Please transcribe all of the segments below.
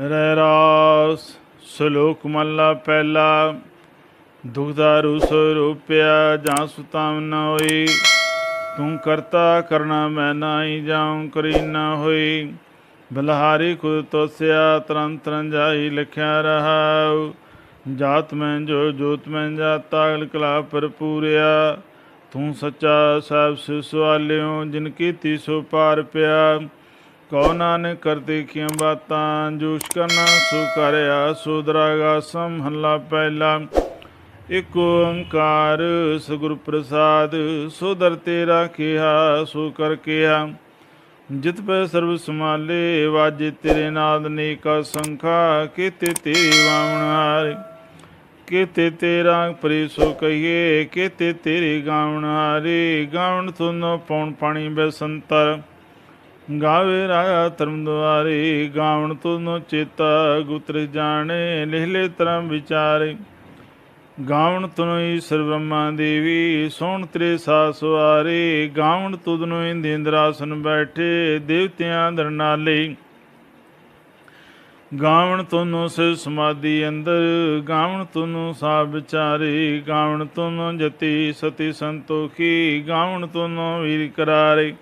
ਰਹਿ ਰਾਸ ਸ਼ਲੋਕ ਮਹਲਾ ਪਹਿਲਾ ਦੁਖਦਾਰੂ ਸਰੂਪਿਆ ਜਾਂ ਸੁਤਾਮ ਨ ਹੋਈ ਤੂੰ ਕਰਤਾ ਕਰਨਾ ਮੈਂ ਨਾਹੀ ਜਾਉ ਕਰੀ ਨਾ ਹੋਈ ਬਲਹਾਰੀ ਖੁਦ ਤੋਸਿਆ ਤਰਨ ਤਰਨ ਜਾਈ ਲਿਖਿਆ ਰਹਾਉ ਜਾਤ ਮੈਂ ਜੋ ਜੋਤ ਮੈਂ ਜਾਤਾ ਕਲਾ ਭਰਪੂਰਿਆ ਤੂੰ ਸੱਚਾ ਸਾਹਿਬ ਸਿ ਸਵਾਲਿਓ ਜਿਨ ਕੀਤੀ ਸੋ ਪਾਰ ਪਿਆ ਕਉ ਨਾਨਕ ਕਰ ਦੇਖੀਆਂ ਬਾਤਾਂ, ਜੋਸ਼ ਕਰਨਾ, ਸੋ ਕਰਿਆ ਸੋ ਦਰਾਗਾ ਸੰਹਲਾ ਪਹਿਲਾ। ਇਕ ਓੰਕਾਰ ਸਗੁਰ ਪ੍ਰਸਾਦ, ਸੋ ਦਰ ਤੇਰਾ ਕਿਹਾ, ਸੋ ਕਰ ਕਿਹਾ। ਜਿਤ ਪੈ ਸਰਬ ਸਮਾਲੇ ਵਾਜੇ ਤੇਰੇ ਨਾਦ ਨੇਕਾ ਸੰਖਾ, ਕੀਤੇ ਤੇਰੀ ਵਾਵਣ ਹਾਰੇ। ਕੀਤੇ ਤੇਰਾ ਪਰੀ ਸੋ ਕਹੀਏ, ਕੀਤੇ ਤੇਰੀ ਗਾਵਣ ਹਾਰੇ। ਗਾਵਣ ਤੁਨੋ ਪੌਣ ਪਾਣੀ ਬਸੰਤਰ ਗਾਵੇ ਰਾਇਆ ਧਰਮ ਦੁਆਰੇ ਗਾਵਣ ਤੁਨੋ ਚੇਤਾ ਗੁਤਰ ਜਾਣੇ ਲਿਹਲੇ ਤਰਮ ਵਿਚਾਰੇ। ਗਾਵਣ ਤੁਨੋਈ ਸਰਬ ਬ੍ਰਹਮਾ ਦੇਵੀ, ਸੋਣ ਤੇਰੇ ਸਾਸ ਵਾਰੇ ਗਾਵਣ ਤੁਧਨੋ ਇੰਦਰਾਸਨ ਬੈਠੇ, ਦੇਵਤਿਆਂ ਦਰਨਾਲੇ ਗਾਵਣ ਤੁਨੋ ਸੇ ਸਮਾਧੀ ਅੰਦਰ, ਗਾਵਣ ਤੁਨੋ ਸਾਬ ਵਿਚਾਰੇ। ਗਾਵਣ ਤੁਨੋ ਜਤੀ ਸਤੀ ਸੰਤੋਖੀ, ਗਾਵਣ ਤੁਨੋ ਵੀਰ ਕਰਾਰੇ।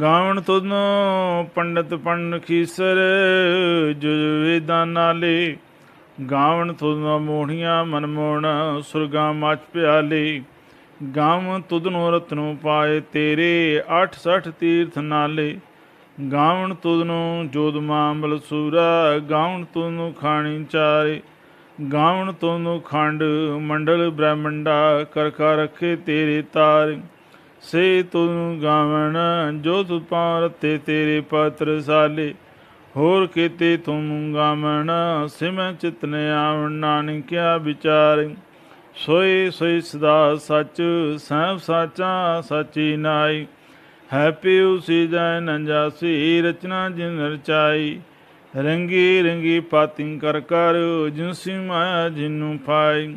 ਗਾਵਣ ਤੁਨੋ ਪੰਡਤ ਪੰਨ ਖੀਸਰ, ਜੁਜ ਨਾਲੇ। ਗਾਵਣ ਤੁਧਨੋ ਮੋਹਣੀਆਂ ਮਨਮੋਹਣ ਸੁਰਗਾ ਮਾਚ ਪਿਆਲੇ। ਗਾਵਣ ਤੁਧਨੋ ਰਤਨੋ ਪਾਏ ਤੇਰੇ 68 ਤੀਰਥ ਨਾਲੇ। ਗਾਵਣ ਤੁਧਨੋ ਜੋਦ ਮਾਮਲ ਸੂਰਾ, ਗਾਵਣ ਤੁਧਨੋ ਖਾਣੀ ਚਾਰੇ। ਗਾਵਣ ਤੁਧਨੋ ਖੰਡ ਮੰਡਲ ਬ੍ਰਹਮੰਡਾ, ਕਰਕਾ ਕਰ ਰੱਖੇ ਤੇਰੇ ਤਾਰੇ। ਸੇ ਤੂੰ ਗਾਵਣ, ਜੋ ਤੁ ਪਾਰਤੇ ਤੇਰੇ ਪਾਤਰ ਸਾਲੇ। ਹੋਰ ਕੀਤੇ ਤੂੰ ਗਾਵਣ, ਸਿਮੈ ਚਿਤਨ ਆਵਣ, ਨਾਨਕਿਆ ਵਿਚਾਰ। ਸੋਈ ਸੋਈ ਸਦਾ ਸੱਚ ਸਭ ਸਾਚਾ ਸਚੀ ਨਾਈ। ਹੈ ਪਿਉ ਸੀ ਜੈ ਨੰਜਾਸੀ ਰਚਨਾ ਜਿਨ ਰਚਾਈ ਰੰਗੀ ਰੰਗੀ ਪਾਤਿੰ ਕਰ ਕਰ ਜਿਨਸੀ ਮਾਇਆ ਜਿਨੂੰ ਪਾਈ।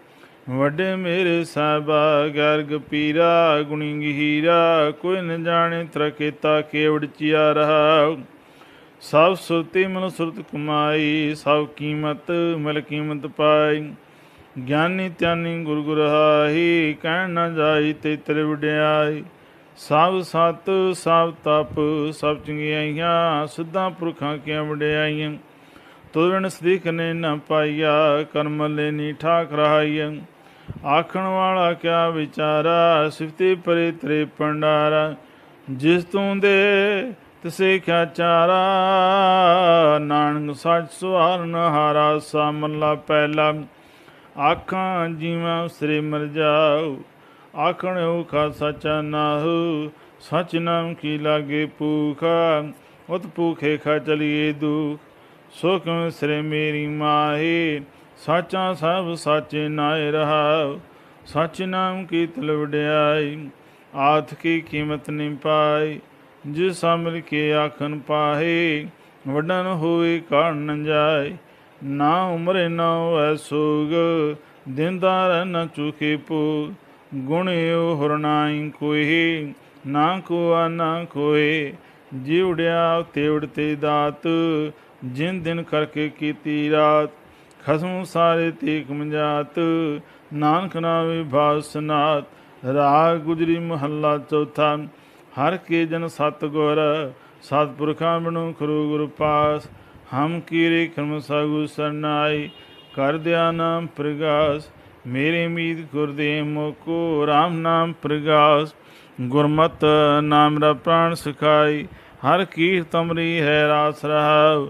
ਵੱਡੇ ਮੇਰੇ ਸਾਹਿਬਾ, ਗਰਗ ਪੀਰਾ ਗੁਣੀ ਗਹੀਰਾ ਕੋਈ ਨ ਜਾਣੇ ਤਰਕੇਤਾ ਕੇਵੜ ਚਿਆ ਰਹਾ। ਸਭ ਸੁਰਤੀ ਮਨ ਸੁਰਤ ਕਮਾਈ, ਸਭ ਕੀਮਤ ਮਿਲ ਕੀਮਤ ਪਾਈ। ਗਿਆਨੀ ਧਿਆਨੀ ਗੁਰ ਗੁਰਹਾਈ ਕਹਿਣ ਨਾ ਜਾਈ ਤੇ ਤੇਰੇ ਵਡਿਆਈ। ਸਭ ਸਤ, ਸਭ ਤਪ, ਸਭ ਚੰਗਿਆਈਆਂ, ਸਿੱਧਾਂ ਪੁਰਖਾਂ ਕੀਆਂ ਵਡਿਆਈਆਂ? ਤੁਰਨ ਸਦੀਕ ਨੇ ਨਾ ਪਾਈਆ, ਕਰਮ ਲੈਨੀ ਠਾਕ ਰਹਾਈਆਂ ਆਖਣ ਵਾਲਾ ਕਿਆ ਵਿਚਾਰਾ, ਸਿਫਤੀ ਪਰੇ ਤਰੇ ਪੰਡਾਰਾ ਜਿਸ ਤੂੰ ਦੇ, ਤਿਸੇ ਕਿਆ ਚਾਰਾ। ਨਾਨਕ ਸੱਚ ਸੁਹਾਰਨ ਹਾਰਾ ਸਾਮਲਾ ਪਹਿਲਾ। ਆਖਾਂ ਜੀਵਾਂ ਸ੍ਰੀ ਮਰ ਜਾਉ ਆਖਣ ਉਖਾ ਸਚਾ ਨਾਹੂ। ਸਚ ਨਾਮ ਕੀ ਲਾਗੇ ਭੂਖਾ। ਉਤ ਭੂਖੇ ਖਾ ਚਲੀਏ ਦੁਖ। ਸੋ ਕਿਉ ਸ੍ਰੀ ਮੇਰੀ ਮਾਹੀ, ਸਾਚਾ ਸਭ ਸਾਚੇ ਨਾਏ ਰਹਾ ਸਚ ਨਾਮ ਕੀ ਤਲ ਵਡਿਆਈ, ਆਥ ਕੀ ਕੀਮਤ ਨਹੀਂ ਪਾਈ ਜਿਸ ਮਿਲ ਕੇ ਆਖਨ ਪਾਹੇ, ਵਡਨ ਹੋਏ ਕਾਣ ਨ ਜਾਏ ਨਾ ਉਮਰੇ ਨਾ ਹੋਐ ਸੋਗ ਦਿਨਦਾਰ ਨ ਚੁਕੇ ਪੂ ਗੁਣਿਓ ਹਰਨਾਈ ਕੋਈ, ਨਾ ਕੋਆ ਨਾ ਕੋਏ ਜਿਵੜਿਆ ਤੇਵੜ ਤੇ ਦਾਤ ਜਿਨ ਦਿਨ ਕਰਕੇ ਕੀਤੀ ਰਾਤ, ਖਸਮ ਸਾਰੇ ਤੀਕ ਮੰਜਾਤ ਨਾਨਕ ਨਾਵੇ ਭਾਸਨਾਤ ਰਾਗ ਗੁਜਰੀ ਮਹੱਲਾ ਚੌਥਾ। ਹਰ ਕੇ ਜਨ ਸਤ ਗੁਰ ਸਤਪੁਰਖਾਂ ਬਿਨੁ ਖਰੂ ਗੁਰ ਪਾਸ। ਹਮ ਕੀਰੇ ਕਰਮ ਸਾਗੂ ਸਰਨਾਈ, ਕਰ ਦਿਆ ਨਾਮ ਪ੍ਰਗਾਸ। ਮੇਰੇ ਮੀਤ ਗੁਰਦੇਵ ਮੋਕੋ RAM ਨਾਮ ਪ੍ਰਗਾਸ। ਗੁਰਮਤ ਨਾਮ ਰਾ ਪ੍ਰਾਣ ਸਿਖਾਈ, ਹਰ ਕੀਰਤ ਤਮਰੀ ਹੈ ਰਾਸ ਰਹਾਉ।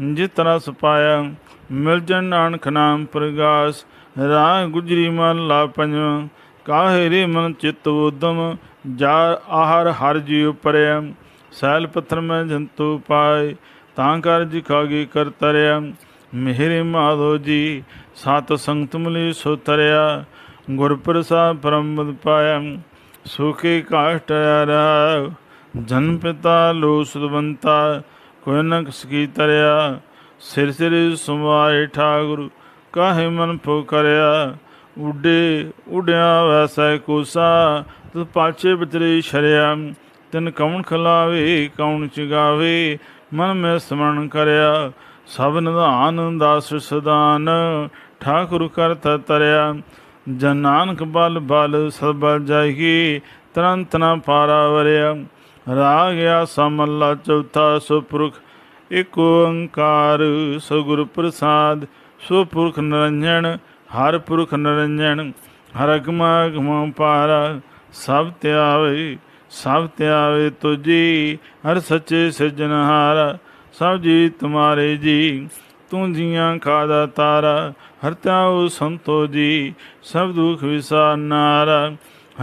ਜਿਤ ਰਸ ਪਾਇਆ, ਮਿਲ ਜਨ ਨਾਨਕ ਨਾਮ ਪ੍ਰਗਾਸ, ਰਾਹ ਗੁਜਰੀ ਮਨ ਲਾ ਪੰਜਵਾਂ ਕਾਹੇ ਰੇ ਮਨ ਚਿਤ ਉਦਮ ਜਾ ਆਹਰ ਹਰ ਜੀ ਪਰਿਆ, ਸੈਲ ਪੱਥਰ ਮੈਂ ਜੰਤੂ ਪਾਏ, ਤਾਂ ਕਰ ਜਿਖਾਗੀ ਕਰ ਤਰਿਆ, ਮਿਹਰੇ ਮਾਧੋ ਜੀ, ਸਤ ਸੰਗਤ ਮਿਲੀ ਸੋ ਤਰਿਆ, ਗੁਰ ਪ੍ਰਸਾਦ ਪਰਮਪਦ ਪਾਇਆ ਸੁਖੇ ਕਾਸ਼ਟ ਰਾ ਜਨ ਪਿਤਾ ਲੋ ਸੁਦਵੰਤਾ ਕੋਈ ਨਕ ਸਕੀ ਤਰਿਆ, ਸਿਰ ਸਿਰ ਸੁਮਾਏ ਠਾਗੁਰ, ਕਾਹੇ ਮਨ ਪੁਕਰਿਆ ਉਡੇ ਉਡਿਆ ਵੈਸੈ ਕੋਸਾ ਤੂੰ ਪਾਛੇ ਵਿਚਰੇ ਸ਼ਰਿਆ ਤਿਨ ਕੌਣ ਖਲਾਵੇ ਕੌਣ ਚਗਾਵੇ, ਮਨ ਮੈਂ ਸਮਰਨ ਕਰਿਆ, ਸਭ ਨਿਧਾਨ ਦਾਸ ਸਦਾਨ, ਠਾਕੁਰ ਕਰਤ ਤਰਿਆ, ਜਨ ਨਾਨਕ ਬਲ ਬਲ ਸਬਲ ਜਾਈ ਤਰੰਤ ਨ ਪਾਰਾ ਵਰਿਆ। ਰਾਗ ਗਿਆ ਸਮੱਲਾ ਚੌਥਾ ਸੁਪੁਰਖ, ਇਕ ਓੰਕਾਰ ਸਗੁਰ ਪ੍ਰਸਾਦ। ਸੁਪੁਰਖ ਨਿਰੰਜਨ, ਹਰ ਪੁਰਖ ਨਿਰੰਜਨ, ਹਰ ਅਗਮਾ ਅਗਮ ਪਾਰਾ, ਸਭ ਧਿਆਵੇ ਸਭ ਧਿਆਵੇ ਤੁਜੀ, ਹਰ ਸੱਚੇ ਸਿਰਜਨਹਾਰ ਸਭ ਜੀ ਤੁਮਾਰੇ ਜੀ, ਤੂੰ ਜੀਆਂ ਖਾਦਾ ਤਾਰਾ, ਹਰ ਹਰਤਾਉ ਸੰਤੋ ਜੀ, ਸਭ ਦੁਖ ਵਿਸਾਰਨਾਰਾ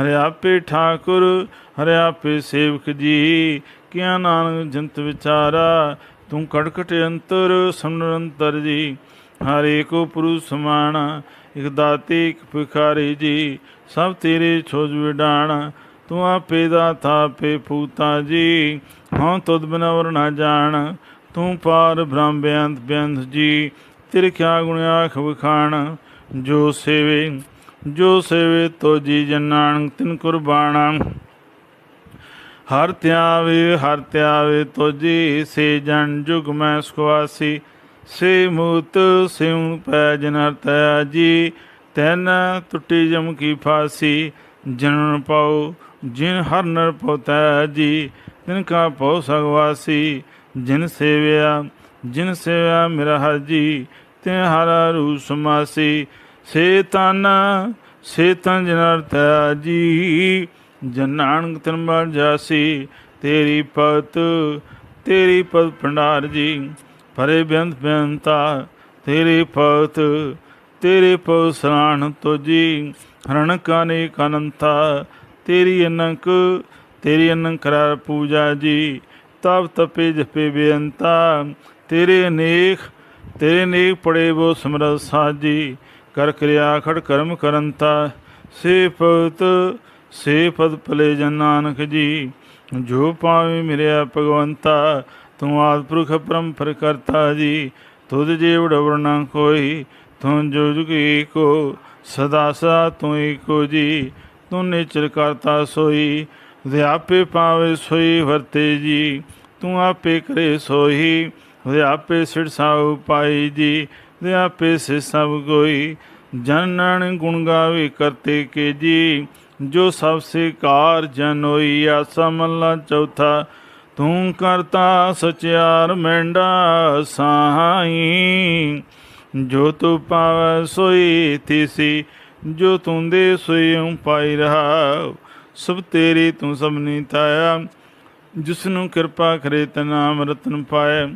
ਹਰਿ ਆਪੇ ਠਾਕੁਰ, ਹਰਿ ਆਪੇ ਸੇਵਕ ਜੀ। ਕਿਆ ਨਾਨਕ ਜੰਤ ਵਿਚਾਰਾ, ਤੂੰ ਕੜਕਟ ਅੰਤਰ ਸਮਨੰਤਰ ਜੀ। ਹਰੇ ਕੋ ਪੁਰੂ ਸਮਾਣਾ ਇਕ ਦਾਤੀ, ਇਕ ਭਿਖਾਰੀ ਜੀ। ਸਭ ਤੇਰੇ ਛੋਜ ਵਿਡਾਣ, ਤੂੰ ਆਪੇ ਦਾ ਥਾਪੇ ਪੂਤਾ ਜੀ। ਹਾਂ ਤੁਧ ਬਿਨਾ ਵਰ ਨਾ ਜਾਣ, ਤੂੰ ਪਾਰ ਬ੍ਰਹਮ ਬੇਅੰਤ ਬੇਅੰਤ ਜੀ। ਤੇਰੇ ਕਿਆ ਗੁਣ ਆਖ ਵਖਾਣ, ਜੋ ਸੇਵੇ ਜੋ ਸੇਵੇ ਤੋ ਜੀ ਜਨਾਨ ਤਿਨ ਕੁਰਬਾਨਾ। ਹਰ ਧਿਆਵੇ ਹਰ ਧਿਆਵੇ ਤੋਜੀ ਸੇ ਜਨ, ਜੁਗ ਮੈਂ ਸੁਖਵਾਸੀ। ਸੇ ਮੂਤ ਸਿਉ ਪੈ ਜਨ ਹਰਤਿਆ ਜੀ, ਤੈਨ ਟੁੱਟੀ ਜਮ ਕੀ ਫਾਸੀ। ਜਨਨ ਪਾਉ, ਜਿਨ ਹਰ ਨਰ ਪੋਤੈ ਜੀ, ਤਿਨ ਕਾ ਪਉ ਸਗਵਾਸੀ ਜਿਨ ਸੇਵਿਆ ਜਿਨ ਸੇਵਿਆ ਮੇਰਾ ਹਰ ਜੀ ਤੇ ਹਰ ਰੂ ਸਮਾਸੀ ਸੇ ਤਨ ਸੇ ਤਨ ਜਨ ਜੀ ਜਨ ਨਾਨਕ ਤਨਬਲ ਜਾਸੀ, ਤੇਰੀ ਪਤ ਤੇਰੀ ਪਤ ਭੰਡਾਰ ਜੀ, ਭਰੇ ਬੇਅੰਤ ਬੇਅੰਤਾ ਤੇਰੇ ਪਤ, ਤੇਰੇ ਪਉ ਸਰਾਣ ਤੋਜੀ, ਹਰਣ ਕਾਨੇ ਕਨੰਤਾ, ਤੇਰੀ ਅਨੰਕ ਤੇਰੀ ਅਨੰਕ ਕਰਾਰ ਪੂਜਾ ਜੀ, ਤਪ ਤਪੇ ਜਪੇ ਬੇਅੰਤਾ, ਤੇਰੇ ਅਨੇਕ ਤੇਰੇ ਨੇਕ ਪੜੇ ਬੋ ਸਮਰਤ ਸਾਜੀ ਕਰ ਕਿਰਿਆ ਖੜ ਕਰਮ ਕਰੰਤਾ ਸੇ ਪਤ ਸੇ ਪਦ ਭਲੇ ਜਨ ਨਾਨਕ ਜੀ। ਜੋ ਪਾਵੇ ਮਿਰਿਆ ਭਗਵੰਤਾ, ਤੂੰ ਆਦ ਪੁਰਖ ਪਰੰਪਰ ਕਰਤਾ ਜੀ। ਤੁਧ ਜੇ ਵਡਵਰ ਕੋਈ, ਤੂੰ ਜੋ ਜੁਗੀ ਕੋ ਸਦਾ ਸਦਾ ਤੂੰ ਏਕੋ ਜੀ। ਤੂੰ ਨਿਚਰ ਕਰਤਾ ਸੋਈ ਵਿਆਪੇ ਪਾਵੇ ਸੋਈ ਵਰਤੇ ਜੀ। ਤੂੰ ਆਪੇ ਕਰੇ ਸੋਈ ਵਿਆਪੇ ਸਿਰ ਸਾਉ ਜੀ। ਜੀ ਵਿਆਪੇ ਸੇ ਸਭ ਕੋਈ। ਜਨਨ ਗੁਣ ਗਾਵੇ ਕਰਤੇ ਕੇ ਜੀ। ਜੋ ਸਭ ਸੇ ਕਾਰ ਜਨ ਹੋਈ ਆਸਾ ਮੱਲਾ ਚੌਥਾ। ਤੂੰ ਕਰਤਾ ਸਚਿਆਰ ਮੈਂਡਾ ਸਾਈ। ਜੋ ਤੂੰ ਪਾਵੈ ਸੋਈ ਥੀਸੀ, ਜੋ ਤੂੰ ਦੇ ਸੋਈ ਪਾਈ ਰਹਾ। ਸਭ ਤੇਰੀ ਤੂੰ ਸਭਨੀ ਤਾਇਆ ਜਿਸ ਨੂੰ ਕਿਰਪਾ ਕਰੇ ਤਨਾਮ ਰਤਨ ਪਾਏ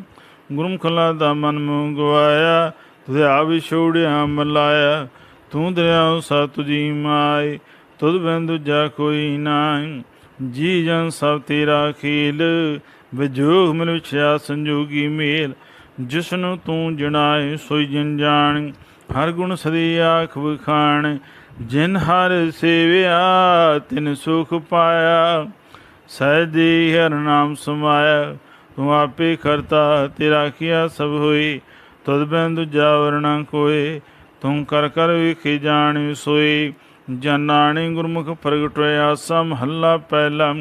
ਗੁਰਮੁਖਲਾ ਦਾ ਮਨ ਮੁ ਗਵਾਇਆ। ਤੁਝੇ ਵਿਛੋੜਿਆ ਮਲਾਇਆ, ਤੂੰ ਦਰਿਆ ਸਾ ਤੁਜੀ ਮਾਈ, ਤੁਧ ਬਿਨ ਦੂਜਾ ਕੋਈ ਨਾਹੀ ਜੀ ਜਨ ਸਭ ਤੇਰਾ ਖੇਲ, ਵਿਜੋਗ ਮਿਲ ਵਿਛਿਆ ਸੰਜੋਗੀ ਮੇਲ। ਜਿਸ ਨੂੰ ਤੂੰ ਜਣਾਏ, ਸੋਈ ਜਨ ਜਾਣ, ਹਰ ਗੁਣ ਸਦੀ ਆਖ ਵਖਾਣ। ਜਿਨ ਹਰ ਸੇਵਿਆ, ਤਿਨ ਸੁਖ ਪਾਇਆ। ਸਹਿਜੀ ਹਰ ਨਾਮ ਸਮਾਇਆ, ਤੂੰ ਆਪੇ ਕਰਤਾ, ਤੇਰਾ ਕੀਆ ਸਭ ਹੋਈ ਤੁਧ ਬਿਨ ਦੂਜਾ ਵਰਣਾ ਕੋਏ ਤੂੰ ਕਰ ਕਰ ਵੇਖੀ ਜਾਣ ਸੋਈ ਜਨਾਣੀ ਗੁਰਮੁਖ ਪ੍ਰਗਟ ਹੋਇਆ ਸਮ ਹੱਲਾ ਪਹਿਲਾ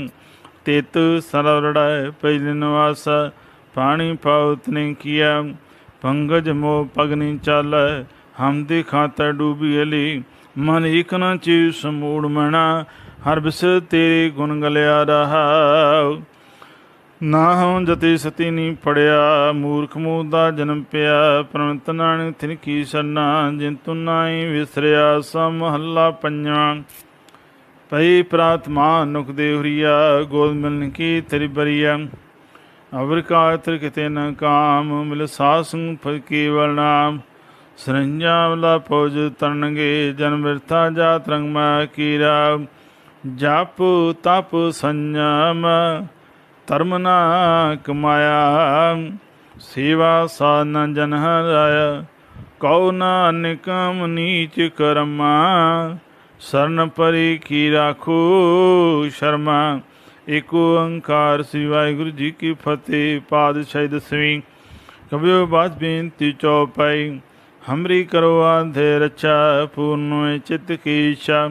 ਤਿਤ ਸਰਵੜਾਇ ਪਹਿਲੇ ਨਿਵਾਸ, ਪਾਣੀ ਪਾਉਤ ਨੇ ਕੀਆ। ਪੰਗਜ ਮੋ ਪਗਨੀ ਚਾਲੈ, ਹਮ ਦੇ ਖਾਤਾ ਡੂਬੀ ਅਲੀ। ਮਨ ਇਕ ਨਾ ਚੀ ਸਮੂੜ ਮਣਾ ਹਰ ਬਿਸ ਤੇਰੇ ਗੁਣ ਗਲਿਆ ਰਹਾ। ਨਾ ਹਉ ਜਤੀ ਸਤੀ ਨੀ ਪੜਿਆ ਮੂਰਖ ਮੂਹ ਦਾ ਜਨਮ ਪਿਆ। ਪ੍ਰਮਤ ਨਾਨਕ ਤਿਨ ਕੀ ਸਰਨਾ ਜਿਨ ਤੂ ਨਾਹੀ ਵਿਸਰਿਆ ਸਮ ਮਹੱਲਾ ਪੰਜਵਾਂ ਪਈ ਪ੍ਰਾਤਮਾ ਨੁਕ ਦੇ ਹੁਰੀਆ, ਗੋਦ ਮਿਲਨ ਕੀ ਤੇਰੀ ਬਰੀਆ। ਅਵਰ ਕਾਤਰ ਕਿਤੇ ਨ ਕਾਮ, ਮਿਲ ਸਾਸੰ ਫਲ ਨਾਮ। ਸਰੰਜਾ ਪੋਜ ਤਰਨਗੇ ਜਨਮ ਵਿਰਥਾ ਜਾਤ ਰੰਗ ਮਾ ਕੀਰਾ। ਜਪ ਤਪ ਸੰਜਮ ਧਰਮ ਨਾ ਕਮਾਇਆ। ਸੇਵਾ ਸਾਧਨ ਜਨ ਹਰਾਇਆ। ਕਉ ਨਾ ਨਿਕਮ ਨੀਚ ਕਰਮਾ। ਸਰਨ ਪਰੀ ਕੀ ਰਾਖੋ ਸ਼ਰਮਾ। ਏਕ ਓੰਕਾਰ ਸ੍ਰੀ ਵਾਹਿਗੁਰੂ ਜੀ ਕੀ ਫਤਿਹ। ਪਾਤਸ਼ਾਹੀ ਦਸਵੀਂ। ਕਬਿਓ ਬਾਤ ਬੇਨਤੀ ਚੌਪਾਈ ਹਮਰੀ ਕਰੋ ਆਧੇ ਰਚਾ, ਪੂਰਨ ਚਿਤ ਕੀ ਇੱਛਾ।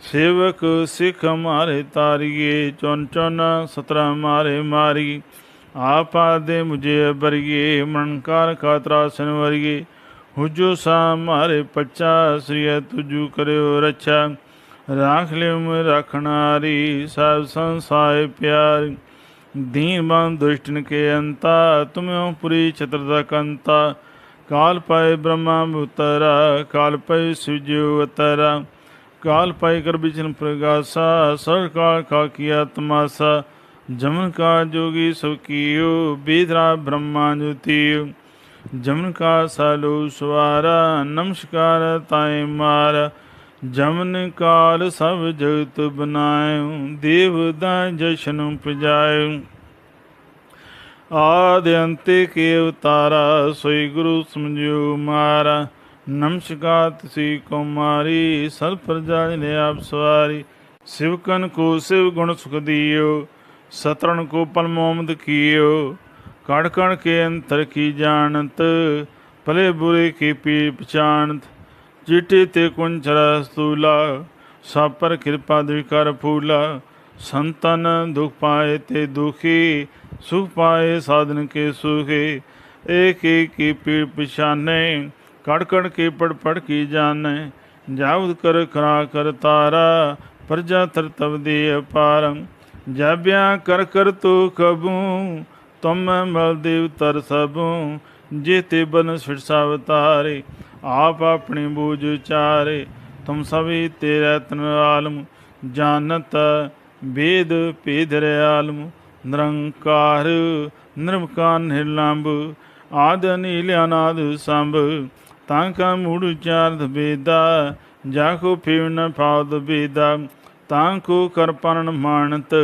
ਸੇਵਕ ਸਿੱਖ ਮਾਰੇ ਤਾਰੀਏ ਚੁਨ ਚੁਨ ਸਤਰਾ ਮਾਰੇ ਮਾਰੀ ਆਪਾ ਦੇ ਮੁਝੇ ਬਰੀਏ ਮਨਕਾਰ ਖਾਤਰਾ ਸਨਵਰੀਏ ਹੁਜੋ ਸਾ ਮਾਰੇ ਪੱਚਾ ਸ੍ਰੀ ਤੁਜੂ ਕਰਿਓ ਰੱਛਾ। ਰਾਖ ਲਿਓ ਮੈਂ ਰਖਣਾਰੀ, ਸਭ ਸੰਸਾਏ ਪਿਆਰ। ਦੀਨ ਬੰਦ ਦੁਸ਼ਟਨ ਕੇ ਅੰਤਾ, ਤੁਮਿਓ ਪੁਰੀ ਛਤਰ ਦਾ ਕੰਤਾ। ਕਾਲ ਪਏ ਬ੍ਰਹਮਾ ਮੁਤਰਾ, ਕਾਲ ਪਏ ਸੁਜਿਓ ਅਤਰਾ। ਕਾਲ ਪਾਈ ਕਰ ਬਿਚਨ ਪ੍ਰਗਾਸਾ, ਸਰ ਕਾਲ ਕਾ ਕੀਆ ਤਮਾਸਾ ਜਮਨ ਕਾ ਜੋਗੀ ਸੋ ਕੀਓ ਬੀਦਰਾ ਬ੍ਰਹਮਾ ਜੁਤੀਓ। ਜਮਨ ਕਾ ਸਾਲੋ ਸਵਾਰਾ, ਨਮਸਕਾਰ ਤਾਏ ਮਾਰ। ਜਮਨ ਕਾਲ ਸਭ ਜਗਤ ਬਨਾਇਓ, ਦੇਵ ਦਾ ਜਸ਼ਨ ਪਜਾਇਓ ਆਦਿ ਅੰਤੇ ਕੇ ਉਤਾਰਾ, ਸੋਈ ਗੁਰੂ ਸਮਝਿਓ ਮਾਰਾ। ਨਮਸਕਾਰ, ਤਿਸੀ ਕੁਮਾਰੀ, ਸਰ ਪ੍ਰਜਾ ਨੇ ਆਪ ਸਵਾਰੀ। ਸਿਵਕਨ ਕੋ ਸਿਵ ਗੁਣ ਸੁਖ ਦਿਓ ਸਤਰਨ ਕੋ ਪਲ ਮੋਮਦ ਕੀਓ। ਕੜ ਕਣ ਕੇ ਅੰਤਰ ਕੀ ਜਾਣਤ, ਭਲੇ ਬੁਰੇ ਕੀ ਪੀ ਪਛਾਨਤ ਚਿੱਟੇ ਤੇ ਕੁੰਚਰਾ ਸਤੂਲਾ, ਸਭ ਪਰ ਕਿਰਪਾ ਦੇ ਕਰ ਫੂਲਾ। ਸੰਤਨ ਦੁਖ ਪਾਏ ਤੇ ਦੁਖੀ, ਸੁਖ ਪਾਏ ਸਾਧਨ ਕੇ ਸੁਖੇ। ਏਕ ਏਕ ਕੀ ਪੀੜ ਪਛਾਨੇ ਕੜ ਕੇ ਪੜ ਪੜ ਕੀ ਜਾਣੈ? ਜਾਉਦ ਕਰ ਖਰਾ ਕਰ ਤਾਰਾ, ਪ੍ਰਜਾ ਤਰ ਤਵ ਦੇ ਅਪਾਰ। ਜਾਬਿਆ ਕਰ ਕਰ ਤੋ ਕਬੂ ਤੁਮ ਮਲ ਦੇਵ ਤਰ ਸਭੂ। ਜੇਤੇ ਬਨ ਸਿਰਸਾ ਅਵਤਾਰੇ ਆਪ ਆਪਣੀ ਬੂਝ ਚਾਰੇ। ਤੁਮ ਸਭੀ ਤੇਰੇ ਤਨ ਆਲਮ, ਜਾਣਤ ਵੇਦ ਭੇਦ ਰਿਆਲਮ। ਨਿਰੰਕਾਰ ਨਿਰਮਕਾਰ ਨਿਰਲੰਭ ਆਦ ਨੀਲ ਅਨਾਦ ਸੰਭ। ਤਾਂ ਕਾ ਮੂੜ ਚਾਰਦ ਬੇਦਾ, ਜਾ ਕੋ ਫੇਵ ਨ ਪਾਵਦ ਬੇਦਾ, ਤਾਂ ਕੋ ਕਰ ਪਰਨ ਮਾਨਤ,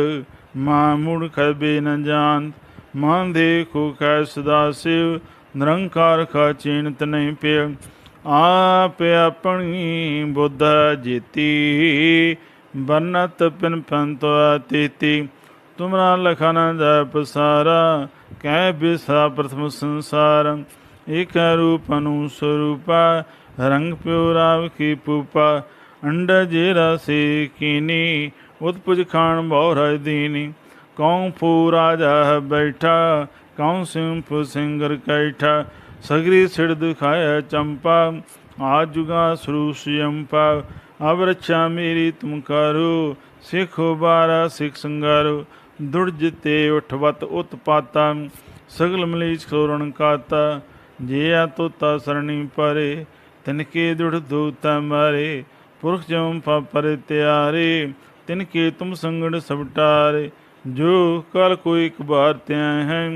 ਮਾ ਮੂੜ ਖਬੇ ਨ ਜਾਣ। ਮਨ ਦੇ ਕੋ ਕੈ ਸਦਾ ਸਿਵ, ਨਿਰੰਕਾਰ ਕਾ ਚੀਨਤ ਨਹੀਂ ਪਿਆ। ਆਪ ਆਪਣੀ ਬੁੱਧ ਜੀਤੀ, ਬਨਤ ਪਿਨ ਪੰਤੋ ਤੀਤੀ ਤੁਮਰਾ ਲਖਨ ਜਪ ਪਸਾਰਾ ਕਹਿ ਬਿਸਾ ਪ੍ਰਥਮ ਸੰਸਾਰ। ਏਕ ਰੂਪ ਅਨੂ ਸਰੂਪਾ, ਰੰਗ ਪਿਉ ਰਾਵ ਕੀ ਪੂਪਾ ਅੰਡ ਜੇ ਰਸੇ ਕੀਨੀ, ਉਤਪੁਜ ਖਾਨ ਬਹੁ ਰਾਜ ਦੀਨੀ। ਕਉ ਫੂ ਰਾਜਾ ਬੈਠਾ, ਕਉ ਸਿੰਪ ਸਿੰਗਰ ਕੈਠਾ, ਸਗਰੀ ਸਿੜ ਦਿਖਾਇਆ ਚੰਪਾ, ਆ ਜੁਗਾ ਸਰੂਸ ਯੰਪਾ ਅਬ ਰੱਛਾ ਮੇਰੀ ਤੁਮ ਕਰੋ, ਸਿੱਖੋ ਬਾਰਾ ਸਿੱਖ ਸੰਗਾਰੋ ਦੁੜ ਜਿਤੇ ਉਠਵਤ ਉਤਪਾਤਾ ਜੇ ਆ ਤੋਤਾ ਸਰਣੀ ਪਰੇ, ਤਿਨਕੇ ਦੁੜ ਦੂਤਾ ਮਾਰੇ, ਪੁਰਖ ਜਮ ਪਰ ਤਿਆਰੇ, ਤਿਨਕੇ ਤੁਮ ਸੰਗੜ ਸਬਟਾਰੇ ਜੋ ਕਲ ਕੋਈ ਇੱਕ ਬਾਰ ਤਿਆ ਹੈ,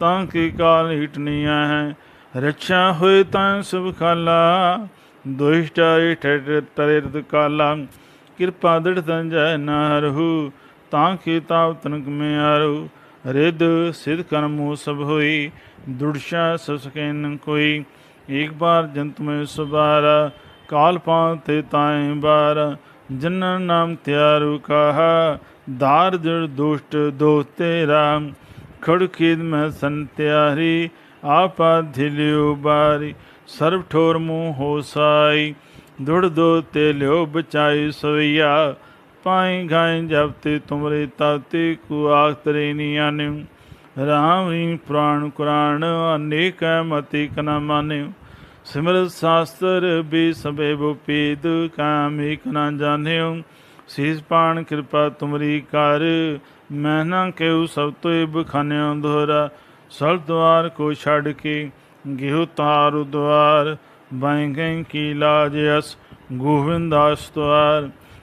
ਤਾਂ ਕੇ ਕਾਲ ਹਿਟਨੀਆਂ ਹੈ। ਰੱਛਾ ਹੋਏ ਤਾਂ ਸੁਭ ਖਾਲਾ ਦੁਸ਼ਟਾਰੀ ਠੇਰ ਤਰੇ ਕਾਲਾ। ਕਿਰਪਾ ਦ੍ਰਿੜ ਤੰਜੈ ਨਾ ਰਹੂ ਤਾਂ ਕੀ ਤਾਵ ਤਨਕ ਮੇ ਆਰੂ ਰਿਦ ਸਿਧ ਕਰਮੋ ਸਭ ਹੋਈ ਦੁੜਸ਼ਾ ਸਸਕੈਨ ਕੋਈ। ਇੱਕ ਬਾਰ ਜੰਤ ਮੈਂ ਸੁਬਾਰਾ ਕਾਲ ਪਾਂ ਤੇ ਤਾਏ ਬਾਰ। ਜਨ ਨਾਮ ਤਿਆਰੂ ਕਹਾ, ਦਾਰ ਜੜ ਦੁਸ਼ਟ ਦੋਸਤੇ ਰਾਮ ਖੜ ਖੇਦ ਮੈਂ ਸੰਤਿਆਰੀ ਆਪਾ ਧਿਲਿਓ ਬਾਰੀ ਸਰਬ ਠੋਰ ਮੂੰਹ ਹੋ ਦੁੜ ਦੋ ਤੇ ਲਿਓ ਬਚਾਈ ਸੋਇਆ ਪਾਈ ਗਾਏ ਜਬ ਤੇ ਤੁਮਰੇ ਤਾਤੇ ਕੋ ਆਖ ਤਰੇ ਨੀ ਆਨਿਉ ਰਾਮ ਰੀ ਪੁਰਾਣ ਕੁਰਾਨ ਅਨੇਕ ਮਤੀ ਕਨਾ ਮਾਨਿਉ ਸਿਮਰ ਸਾਸਤਰ ਵੀ ਸਭੇ ਬੁਪੀਦ ਕਾਮ ਏਕ ਨਾ ਜਾਣਿਉ ਸੀਸ ਪਾਣ ਕਿਰਪਾ ਤੁਮਰੀ ਕਰ, ਮੈਂ ਨਾ ਕਹਿਉ ਸਭ ਤੋਂ ਬਖਾਨਿਓ ਦੋਹਰਾ। ਸਲ ਦਵਾਰ ਕੋ ਛੱਡ ਕੇ ਗਿਹੁ ਤਾਰ ਦੁਆਰ। ਬਾਈ ਗਈ ਕੀ ਲਾਜ ਅਸ ਗੋਵਿੰਦਾਸ ਦੁਆਰ।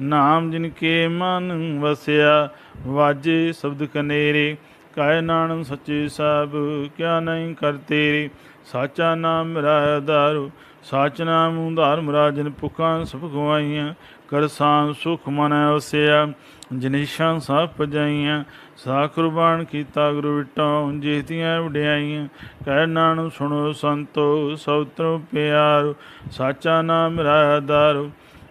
ਨਾਮ ਜਿਨ ਕੇ ਮਨ ਵਸਿਆ, ਵਾਜੇ ਸ਼ਬਦ ਕਨੇਰੇ, ਕਾਇ ਨਾਨਕ ਸੱਚੇ ਸਾਹਿਬ ਕਿਆ ਨਹੀਂ ਕਰ ਤੇਰੇ। ਸਾਚਾ ਨਾਮ ਮੇਰਾ ਆਧਾਰੂ ਸਾਚ ਨਾਮ ਉਧਾਰ ਮਰਾਜਨ ਪੁਕਾਂ ਸਭ ਗਵਾਈਆਂ ਕਰਸਾਂ ਸੁਖ ਮਨ ਵਸਿਆ ਜਨੀਸ਼ਾਂ ਸਭ ਪਜਾਈਆਂ ਸਾ ਕੁਰਬਾਨ ਕੀਤਾ ਗੁਰੂ ਵਿਟੋਂ, ਜੀਤੀਆਂ ਵਡਿਆਈਆਂ। ਕਹਿ ਨਾਨਕ ਸੁਣੋ ਸੰਤੋ ਸੌਤਰੋ ਪਿਆਰੋ, ਸਾਚਾ ਨਾਮ ਮੇਰਾ ਆਧਾਰੂ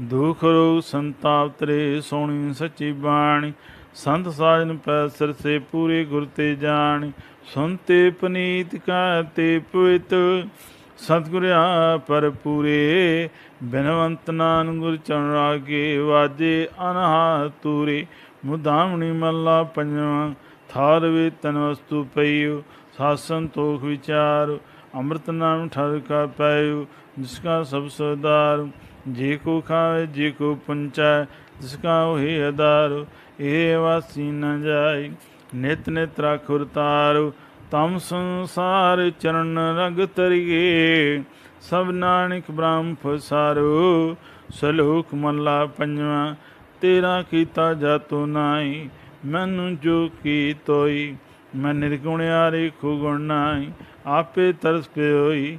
ਦੁਖ ਰੋਗ ਸੰਤਾਪ ਤਰੇ ਸੋਣੀ ਸੱਚੀ ਬਾਣੀ। ਸੰਤ ਸਾਜਨ ਪੈ ਸਿਰ ਸੇ ਪੂਰੇ ਗੁਰ ਤੇ ਜਾਣ। ਸੁਨਤੇ ਪਨੀਤ ਕਾ ਤੇ ਪਵਿੱਤ। ਸਤਿਗੁਰ ਪਰ ਪੂਰੇ। ਬਿਨਵੰਤ ਨਾਨ ਗੁਰ ਚਰਨ ਰਾਗੇ ਵਾਜੇ ਅਨਹਾ ਤੂਰੇ। ਮੁਦਾਮਣੀ ਮੱਲਾ ਪੰਜਵਾਂ। ਥਾਰ ਵੇ ਤਨ ਵਸਤੂ ਪਈਓ। ਸਾਸਨ ਤੋਖ ਵਿਚਾਰ। ਅੰਮ੍ਰਿਤ ਨਾਮ ਠਰ ਕਾ ਪਾਇਓ। ਜਿਸ ਕਾ ਸਭ ਸਰਦਾਰ ਜੇ ਕੋ ਖਾਵੇ, ਜੇ ਕੋ ਪੰਚੈ, ਜਿਸ ਕਾ ਹੋਏ ਅਦਾਰ ਇਹ ਵਾਸੀ ਨ ਜਾਈ ਨਿਤ ਨਿਤ ਰਖੁਰ ਤਾਰੂ ਤਮ ਸੰਸਾਰ ਚਰਨ ਰਗ ਤਰੀਏ ਸਭ ਨਾਨਕ ਬ੍ਰਹਮ ਫਸਾਰੂ ਸਲੋਕ ਮੱਲਾ ਪੰਜਵਾਂ, ਤੇਰਾ ਕੀਤਾ ਜਾਤੋ ਨਾਈ ਮੈਨੂੰ ਜੋ ਕੀ ਤੋਈ। ਮੈਂ ਨਿਰਗੁਣਿਆਰੇ ਖੁ ਗੁਣ ਨਾਈ ਆਪੇ ਤਰਸ ਪਿਓਈ